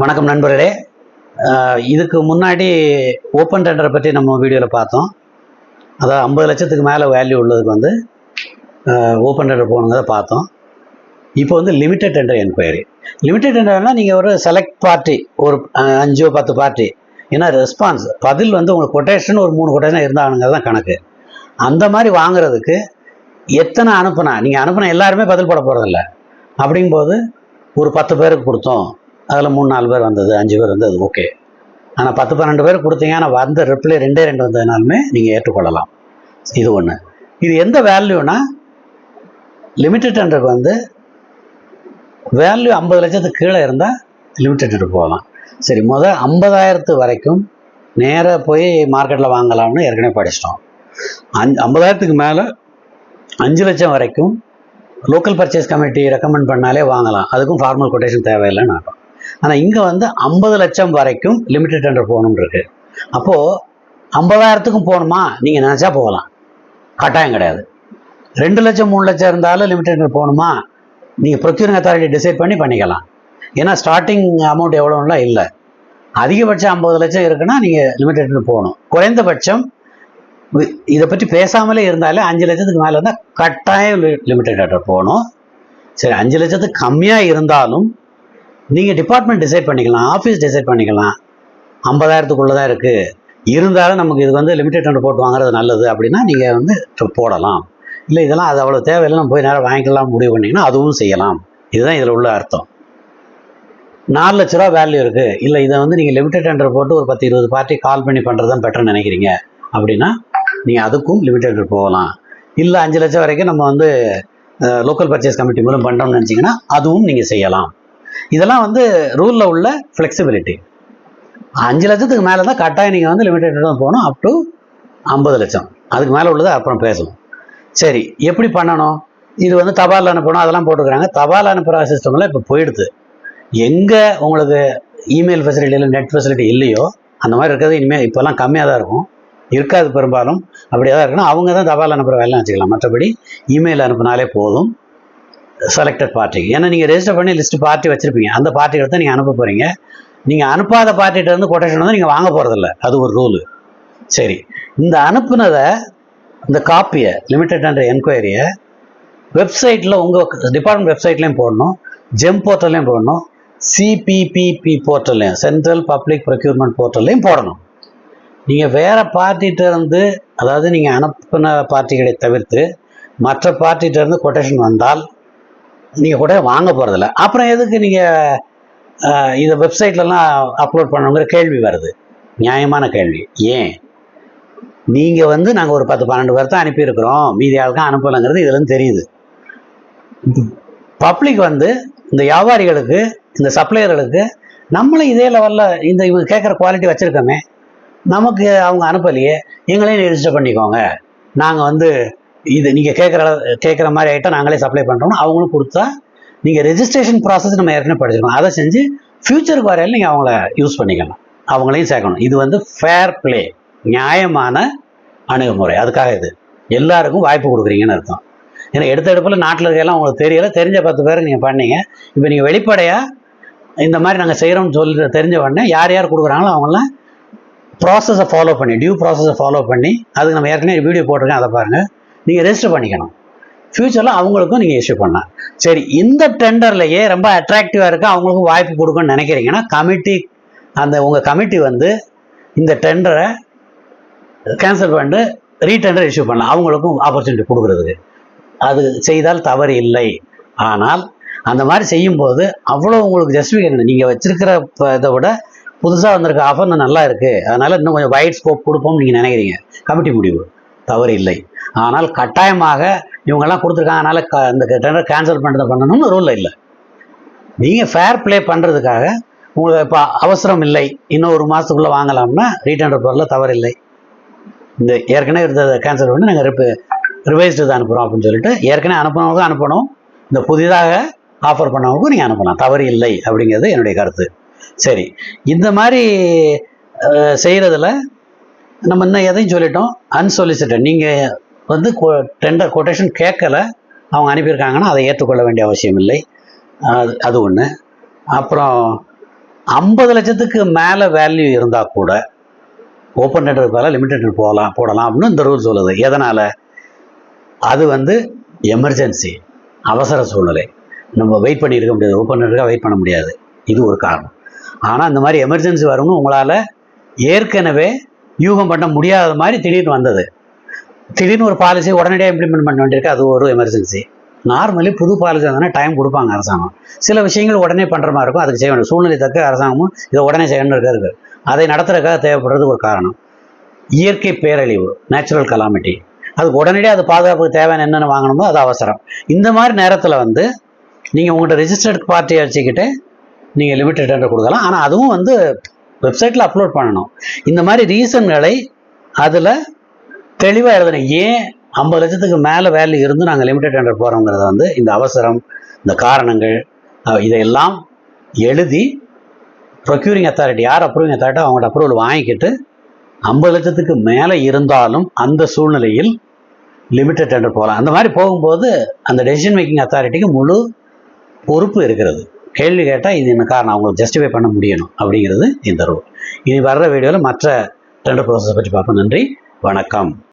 வணக்கம் நண்பர்களே. இதுக்கு முன்னாடி ஓப்பன் டெண்டரை பற்றி நம்ம வீடியோவில் பார்த்தோம். அதாவது ஐம்பது லட்சத்துக்கு மேலே வேல்யூ உள்ளதுக்கு வந்து ஓப்பன் டெண்டர் போகணுங்கிறத பார்த்தோம். இப்போ வந்து லிமிடெட் டெண்டர் என்கொயரி லிமிட்டட் டெண்டர்னால் நீங்கள் ஒரு செலக்ட் பார்ட்டி ஒரு அஞ்சோ பத்து பார்ட்டி ஏன்னா ரெஸ்பான்ஸ் பதில் வந்து உங்களுக்கு கொட்டேஷன் ஒரு மூணு கொட்டேஷன் இருந்தானுங்கிறது தான் கணக்கு. அந்த மாதிரி வாங்குறதுக்கு எத்தனை அனுப்புனா நீங்கள் அனுப்புன எல்லாருமே பதில் போட போகிறதில்ல அப்படிங்கும்போது ஒரு பத்து பேருக்கு கொடுத்தோம். அதில் மூணு நாலு பேர் வந்தது அஞ்சு பேர் வந்தது ஓகே ஆனால் பத்து பன்னெண்டு பேர் கொடுத்தீங்க ஆனால் வந்த ரிப்ளை ரெண்டே ரெண்டு வந்ததுனாலுமே நீங்கள் ஏற்றுக்கொள்ளலாம். இது ஒன்று இது எந்த வேல்யூனா லிமிட்டட் டெண்டருக்கு வந்து வேல்யூ ஐம்பது லட்சத்துக்கு கீழே இருந்தால் லிமிட்டட் டெண்டர் போகலாம். சரி முத ஐம்பதாயிரத்து வரைக்கும் நேராக போய் மார்க்கெட்டில் வாங்கலாம்னு ஏற்கனவே படிச்சிட்டோம். அஞ்சு ஐம்பதாயிரத்துக்கு மேலே அஞ்சு லட்சம் வரைக்கும் லோக்கல் பர்ச்சேஸ் கமிட்டி ரெக்கமெண்ட் பண்ணாலே வாங்கலாம். அதுக்கும் ஃபார்மல் கொட்டேஷன் தேவையில்லைன்னு அர்த்தம். ஆனால் இங்கே வந்து ஐம்பது லட்சம் வரைக்கும் லிமிடெட் டெண்டர் போகணும்னு இருக்கு. அப்போது ஐம்பதாயிரத்துக்கும் போகணுமா? நீங்கள் நினச்சா போகலாம். கட்டாயம் கிடையாது. ரெண்டு லட்சம் மூணு லட்சம் இருந்தாலும் லிமிடெட் டெண்டர் போகணுமா? நீங்கள் ப்ரொக்யூரிங் அத்தாரிட்டி டிசைட் பண்ணி பண்ணிக்கலாம். ஏன்னா ஸ்டார்டிங் அமௌண்ட் எவ்வளோலாம் இல்லை. அதிகபட்சம் ஐம்பது லட்சம் இருக்குன்னா நீங்கள் லிமிடெட் டெண்டர் போகணும். குறைந்தபட்சம் இதை பற்றி பேசாமலே இருந்தாலே அஞ்சு லட்சத்துக்கு மேலே இருந்தால் கட்டாயம் லிமிடெட் டெண்டர் போகணும். சரி அஞ்சு லட்சத்துக்கு கம்மியாக இருந்தாலும் நீங்கள் டிபார்ட்மெண்ட் டிசைட் பண்ணிக்கலாம் ஆஃபீஸ் டிசைட் பண்ணிக்கலாம். ஐம்பதாயிரத்துக்குள்ளே தான் இருக்குது இருந்தாலும் நமக்கு இது வந்து லிமிடெட் டெண்டர் போட்டு வாங்குறது நல்லது அப்படின்னா நீங்கள் வந்து போடலாம். இல்லை இதெல்லாம் அது அவ்வளோ தேவையில்லை. நம்ம போய் நேரம் வாங்கிக்கலாம் முடிவு பண்ணிங்கன்னா அதுவும் செய்யலாம். இதுதான் இதில் உள்ள அர்த்தம். நாலு லட்ச ரூபா வேல்யூ இருக்குது இல்லை இதை வந்து நீங்கள் லிமிடெட் டெண்டர் போட்டு ஒரு பத்து இருபது பார்ட்டி கால் பண்ணி பண்ணுறது தான் பெட்டர்னு நினைக்கிறீங்க. அப்படின்னா நீங்கள் அதுக்கும் லிமிடெட் டெண்டர் போகலாம். இல்லை அஞ்சு லட்சம் வரைக்கும் நம்ம வந்து லோக்கல் பர்ச்சேஸ் கமிட்டி மூலம் பண்ணுறோம்னு நினச்சிங்கன்னா அதுவும் நீங்கள் செய்யலாம். இதெல்லாம் வந்து ரூலில் உள்ள ஃப்ளெக்சிபிலிட்டி அஞ்சு லட்சத்துக்கு மேலே தான் கட்டாயம் நீங்கள் வந்து லிமிடெட் தான் போகணும். அப் டு ஐம்பது லட்சம். அதுக்கு மேலே உள்ளதை அப்புறம் பேசணும். சரி எப்படி பண்ணணும்? இது வந்து தபால் அனுப்பணும் அதெல்லாம் போட்டுக்கிறாங்க தபால் அனுப்புகிற சிஸ்டம்லாம் இப்போ போயிடுது. எங்கே உங்களுக்கு இமெயில் ஃபெசிலிட்டி இல்லை நெட் ஃபெசிலிட்டி இல்லையோ அந்த மாதிரி இருக்கிறது இனிமேல் இப்போல்லாம் கம்மியாக தான் இருக்கும். இருக்காது பெரும்பாலும். அப்படியே தான் இருக்கணும் அவங்க தான் தபால் அனுப்புகிற வேலை வச்சுக்கலாம். மற்றபடி இமெயில் அனுப்புனாலே போதும். செலக்டட் பார்ட்டிக்கு ஏன்னா நீங்கள் ரெஜிஸ்டர் பண்ணி லிஸ்ட் பார்ட்டி வச்சுருப்பீங்க. அந்த பார்ட்டிகளை தான் நீங்கள் அனுப்ப போகிறீங்க நீங்கள் அனுப்பாத பார்ட்டிகிட்ட இருந்து கொட்டேஷன் வந்து நீங்கள் வாங்க போகிறதில்ல அது ஒரு ரூலு சரி. இந்த அனுப்புனதை இந்த காப்பியை லிமிடெட் அண்ட் என்கொயரியை வெப்சைட்டில் உங்கள் டிபார்ட்மெண்ட் வெப்சைட்லேயும் போடணும். ஜெம் போர்ட்டல்லையும் போடணும். சிபிபிபி போர்ட்டல்லையும் சென்ட்ரல் பப்ளிக் ப்ரொக்யூர்மெண்ட் போர்ட்டல்லையும் போடணும். நீங்கள் வேறு பார்ட்டிகிட்ட இருந்து அதாவது நீங்கள் அனுப்பின பார்ட்டிகளை தவிர்த்து மற்ற பார்ட்டிகிட்டேருந்து கொட்டேஷன் வந்தால் நீங்கள் கூட வாங்க போகிறதில்ல அப்புறம் எதுக்கு நீங்கள் இதை வெப்சைட்லலாம் அப்லோட் பண்ணணுங்கிற கேள்வி வருது. நியாயமான கேள்வி. ஏன்? நீங்கள் வந்து நாங்கள் ஒரு பத்து பன்னெண்டு பேர் தான் அனுப்பியிருக்கிறோம். மீதி ஆளுக்கும் அனுப்பலைங்கிறது இதுலேருந்து தெரியுது. பப்ளிக் வந்து இந்த வியாபாரிகளுக்கு இந்த சப்ளையர்களுக்கு நம்மளும் இதே லெவலில் இந்த இவங்க கேட்குற குவாலிட்டி வச்சுருக்கோமே. நமக்கு அவங்க அனுப்பலையே. எங்களையும் ரெஜிஸ்டர் பண்ணிக்கோங்க. நாங்கள் வந்து இது நீங்கள் கேட்குற கேட்குற மாதிரி ஐட்டம் நாங்களே சப்ளை பண்ணுறோம் அவங்களும் கொடுத்தா நீங்கள் ரெஜிஸ்ட்ரேஷன் ப்ராசஸ் நம்ம ஏற்கனவே படிச்சிருக்கோம். அதை செஞ்சு ஃப்யூச்சருக்கு வரையில் நீங்கள் அவங்கள யூஸ் பண்ணிக்கலாம். அவங்களையும் சேர்க்கணும். இது வந்து ஃபேர் ப்ளே நியாயமான அணுகுமுறை. அதுக்காக இது. எல்லாருக்கும் வாய்ப்பு கொடுக்குறீங்கன்னு அர்த்தம். ஏன்னா எடுத்த எடுப்பில் நாட்டில் இருக்கலாம் உங்களுக்கு தெரியல. தெரிஞ்ச பத்து பேர் நீங்கள் பண்ணீங்க. இப்போ நீங்கள் வெளிப்படையாக இந்த மாதிரி நாங்கள் செய்கிறோம்னு சொல்லி தெரிஞ்ச உடனே யார் யார் கொடுக்குறாங்களோ அவங்களாம் ப்ராசஸை ஃபாலோ பண்ணி டியூ ப்ராசஸை ஃபாலோ பண்ணி அதுக்கு நம்ம ஏற்கனவே வீடியோ போட்டிருக்கேன் அதை பாருங்கள் நீங்கள் ரெஜிஸ்டர் பண்ணிக்கணும். ஃப்யூச்சரில் அவங்களுக்கும் நீங்கள் இஷ்யூ பண்ணலாம். சரி இந்த டெண்டர்லையே ரொம்ப அட்ராக்டிவாக இருக்குது அவங்களுக்கும் வாய்ப்பு கொடுக்குன்னு நினைக்கிறீங்கன்னா கமிட்டி அந்த உங்கள் கமிட்டி வந்து இந்த டெண்டரை கேன்சல் பண்ணிட்டு ரீடெண்டர் இஷ்யூ பண்ணலாம். அவங்களுக்கும் ஆப்பர்ச்சுனிட்டி கொடுக்குறதுக்கு. அது செய்தால் தவறு இல்லை. ஆனால் அந்த மாதிரி செய்யும்போது அவ்வளோ உங்களுக்கு ஜஸ்டிஃபிகேஷன் நீங்கள் வச்சுருக்கிற இதை விட புதுசாக வந்திருக்க ஆஃபர் நல்லா இருக்குது அதனால் இன்னும் கொஞ்சம் வைட் ஸ்கோப் கொடுப்போம்னு நீங்கள் நினைக்கிறீங்க. கமிட்டி முடிவு. தவறு இல்லை. ஆனால் கட்டாயமாக இவங்கெல்லாம் கொடுத்துருக்காங்க. அதனால் க இந்த டெண்டர் கேன்சல் பண்ணுறதை பண்ணணும்னு ரூல் இல்லை. நீங்கள் ஃபேர் ப்ளே பண்ணுறதுக்காக உங்களுக்கு இப்போ அவசரம் இல்லை. இன்னும் ஒரு மாதத்துக்குள்ளே வாங்கலாம்னா ரீடெண்டர் பொருளில் தவறு இல்லை. இந்த ஏற்கனவே இருந்ததை கேன்சல் பண்ணி நாங்கள் ரிப்பு ரிவைஸ்டு தான் அனுப்புகிறோம் அப்படின்னு சொல்லிட்டு ஏற்கனவே அனுப்பினவங்க அனுப்பணும். இந்த புதிதாக ஆஃபர் பண்ணவங்களுக்கும் நீங்கள் அனுப்பலாம். தவறு இல்லை அப்படிங்கிறது என்னுடைய கருத்து. சரி. இந்த மாதிரி செய்கிறதுல நம்ம இன்னும் எதையும் சொல்லிட்டோம். அன்சொலிசிட்டட் நீங்கள் வந்து டெண்டர் கொட்டேஷன் கேட்கல. அவங்க அனுப்பியிருக்காங்கன்னா அதை ஏற்றுக்கொள்ள வேண்டிய அவசியம் இல்லை. அது அது ஒன்று அப்புறம் ஐம்பது லட்சத்துக்கு மேலே வேல்யூ இருந்தால் கூட ஓப்பன் டெண்டர் போகலாம் லிமிடெட் டெண்டர் போகலாம் போடலாம் அப்படின்னு இந்த ரூல் சொல்லுது. எதனால்? அது வந்து எமர்ஜென்சி அவசர சூழ்நிலை. நம்ம வெயிட் பண்ணி இருக்க முடியாது ஓப்பன் டெண்டருக்காக வெயிட் பண்ண முடியாது. இது ஒரு காரணம். ஆனால் இந்த மாதிரி எமர்ஜென்சி வரும்னு உங்களால் ஏற்கனவே யூகம் பண்ண முடியாத மாதிரி திடீர்னு வந்தது. திடீர்னு ஒரு பாலிசி உடனடியாக இம்ப்ளிமெண்ட் பண்ண வேண்டியிருக்கு. அது ஒரு எமர்ஜென்சி நார்மலி புது பாலிசி வந்தோன்னா டைம் கொடுப்பாங்க அரசாங்கம். சில விஷயங்கள் உடனே பண்ணுற மாதிரி இருக்கும். அதுக்கு செய்ய வேண்டிய சூழ்நிலை தக்க அரசாங்கமும் இதை உடனே செய்யணும் இருக்கிறது அதை நடத்துறதுக்காக தேவைப்படுறது ஒரு காரணம். இயற்கை பேரழிவு நேச்சுரல் கலாமிட்டி அதுக்கு உடனடியாக அது பாதுகாப்புக்கு தேவையான என்னென்ன வாங்கணுமோ அது அவசரம். இந்த மாதிரி நேரத்தில் வந்து நீங்கள் உங்கள்கிட்ட ரிஜிஸ்டர்ட் பார்ட்டியை வச்சுக்கிட்டு நீங்கள் லிமிடெட் டெண்டர் கொடுக்கலாம். ஆனால் அதுவும் வந்து வெப்சைட்டில் அப்லோட் பண்ணணும். இந்த மாதிரி ரீசன்களை அதில் தெளிவாக எழுதணும் ஏன் ஐம்பது லட்சத்துக்கு மேலே வேல்யூ இருந்து நாங்கள் லிமிடெட் டெண்டர் போகிறோங்கிறத வந்து இந்த அவசரம் இந்த காரணங்கள் இதையெல்லாம் எழுதி ப்ரொக்யூரிங் அத்தாரிட்டி யார் அப்ரூவிங் அத்தாரிட்டி அவங்களோட அப்ரூவல் வாங்கிக்கிட்டு ஐம்பது லட்சத்துக்கு மேலே இருந்தாலும் அந்த சூழ்நிலையில் லிமிடெட் டெண்டர் போகலாம். அந்த மாதிரி போகும்போது அந்த டெசிஷன் மேக்கிங் அத்தாரிட்டிக்கு முழு பொறுப்பு இருக்கிறது. கேள்வி கேட்டால் இது என்ன காரணம்? அவங்களுக்கு ஜஸ்டிஃபை பண்ண முடியணும் அப்படிங்கிறது இந்த ரூல் இனி வர்ற வீடியோவில் மற்ற டெண்டர் ப்ராசஸ் பற்றி பார்ப்போம். நன்றி. வணக்கம்.